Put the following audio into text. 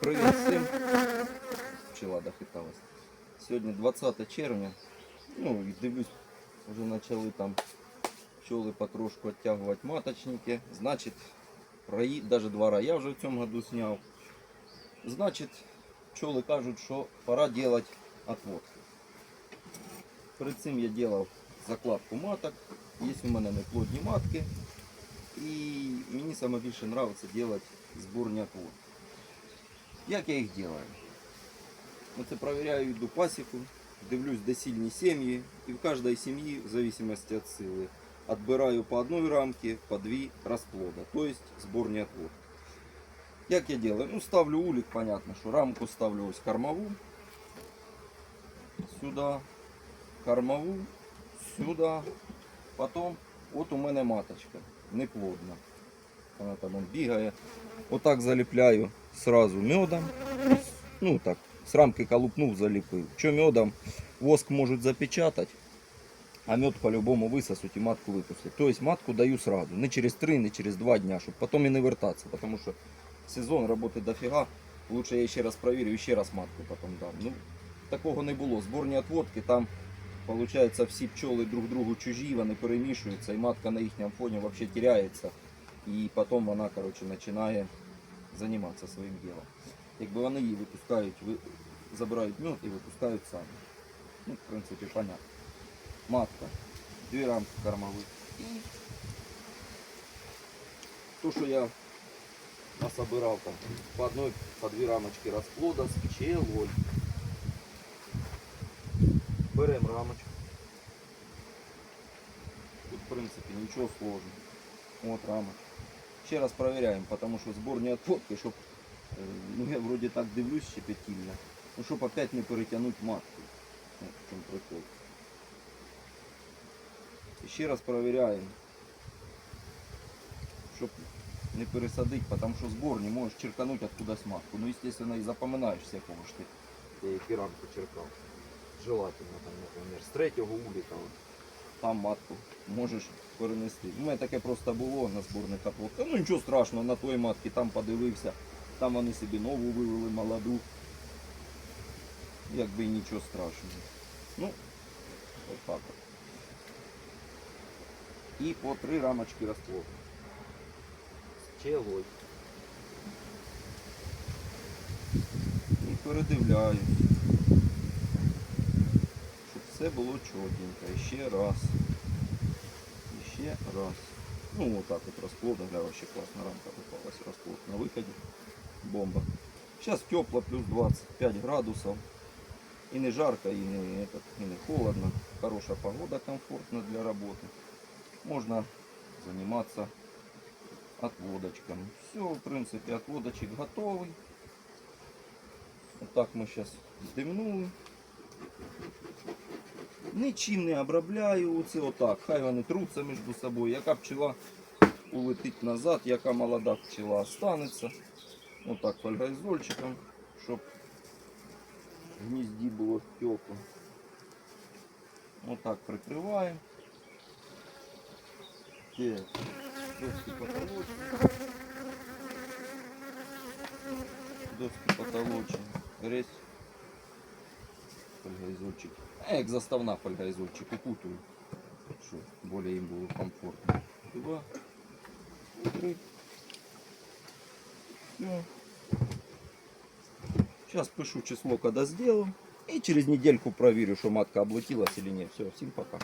Привіт всім. Пчела дохиталась. Сьогодні 20 червня. Ну і дивлюсь, вже почали там пчоли потрошку відтягувати маточники. Значить, раї, даже два рая вже в цьому году зняв. Значить, пчоли кажуть, що пора робити отводки. Перед цим я робив закладку маток. Є у мене неплодні матки. І мені саме більше подобається робити зборні отводки. Як я їх делаю? Оце проверяю, йду пасіку, дивлюсь, де сильні сім'ї, і в кожній сім'ї, в зависимости від сили, відбираю по одной рамке, по дві розплода, то есть зборні отводки. Як я делаю? Ну, ставлю улик, понятно, що рамку ставлю ось кормову, сюди, кормову, сюди, потім, от у мене маточка, неплодна. Вона там он бігає. Отак заліпляю сразу медом. Ну так, с рамки колупнув, заліпив. Що медом? Воск можуть запечатати, а мед по-любому висосуть і матку випустять. Тобто матку даю сразу. Не через 3, не через 2 дня, щоб потім і не вертатися. Тому що сезон роботи дофіга. Лучше я ще раз провірю і ще раз матку потім дам. Ну, такого не було. Зборні отводки там. Получається, всі пчоли друг другу чужі, вони перемішуються, і матка на їхньому фоні взагалі теряється. І потім вона коротше, починає займатися своїм ділом. Якби вони її випускають, ви, забирають мед і випускають самі. Ну, в принципі, понятно. Матка, дві рамки кормових. І то, що я насобирав там по одной, по дві рамочки розплода з пчелой. Беремо рамочку. Тут, в принципі, нічого сложного. Вот рамочка. Ще раз проверяємо, тому що зборні отводки, щоб, е, ну я вроді так дивлюсь щепетільно, ну щоб опять не перетягнути матку. От в чому прикол. І ще раз проверяємо, щоб не пересадити, тому що зборні можеш черканути откудась матку. Ну, естественно, і запам'ятаєш з якого ж ти я які рамки черкав. Желательно там, наприклад, з третього уліка. Там матку можеш перенести. У мене таке просто було на зборних оплотках. Ну нічого страшного, на той матки там подивився. Там вони собі нову вивели, молоду. Якби нічого страшного. Ну, от так от. І по три рамочки розплоду. З пчелою. І передивляю. все было чотненько. Еще раз. еще раз. Ну вот так вот розплода, да, вообще классно рамка попалась. Розплод на выходе. Бомба. Сейчас тепло, плюс 25 градусов. И не жарко, и не, і не холодно. Хорошая погода комфортно для работы. Можно заниматься отводочками. Все, в принципе, отводочек готовый. Вот так мы сейчас здимнули. Нічим не обробляю, оце отак. Хай вони труться між собою. Яка пчела улетить назад, яка молода пчела останеться. Отак фольгайзольчиком, щоб в гнізді було тепло. Отак прикриваємо. Так, доски потолочні. Доски потолочні. Грязь. Фольгоизольчик. А як заставна фольгоизольчик укутую, щоб более їм було комфортно. Два, три. Сейчас пишу число, когда сделаю. И через недельку проверю, что матка облетелась или нет. Все, всем пока.